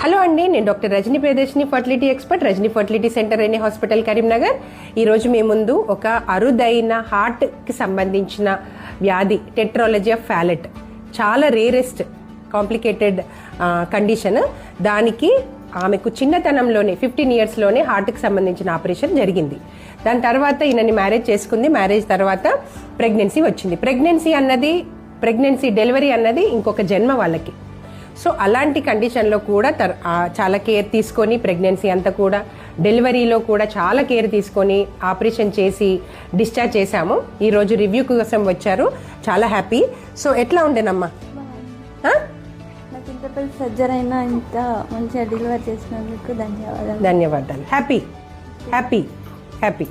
Hello అండి నేను doctor Rajani Pradarshini fertility expert Rajani fertility centre అనే హాస్పిటల్ కరీంనగర్. ఈరోజు మీ ముందు ఒక అరుదైన హార్ట్కి సంబంధించిన వ్యాధి టెట్రాలజీ ఆఫ్ ఫ్యాలెట్ చాలా రేరెస్ట్ కాంప్లికేటెడ్ కండిషన్. దానికి ఆమెకు చిన్నతనంలోనే ఫిఫ్టీన్ ఇయర్స్లోనే హార్ట్కి సంబంధించిన ఆపరేషన్ జరిగింది. దాని తర్వాత ఈయనని మ్యారేజ్ చేసుకుంది. మ్యారేజ్ తర్వాత ప్రెగ్నెన్సీ వచ్చింది. ప్రెగ్నెన్సీ అన్నది ప్రెగ్నెన్సీ డెలివరీ అన్నది ఇంకొక జన్మ వాళ్ళకి. సో అలాంటి కండిషన్లో కూడా తర్ చాలా కేర్ తీసుకొని ప్రెగ్నెన్సీ అంతా కూడా డెలివరీలో కూడా చాలా కేర్ తీసుకొని ఆపరేషన్ చేసి డిశ్చార్జ్ చేశాము. ఈరోజు రివ్యూ కోసం వచ్చారు. చాలా హ్యాపీ. సో ఎట్లా ఉండేనమ్మా? ఇంత మంచిగా డెలివర్ చేసినందుకు ధన్యవాదాలు. ధన్యవాదాలు. హ్యాపీ. హ్యాపీ. హ్యాపీ.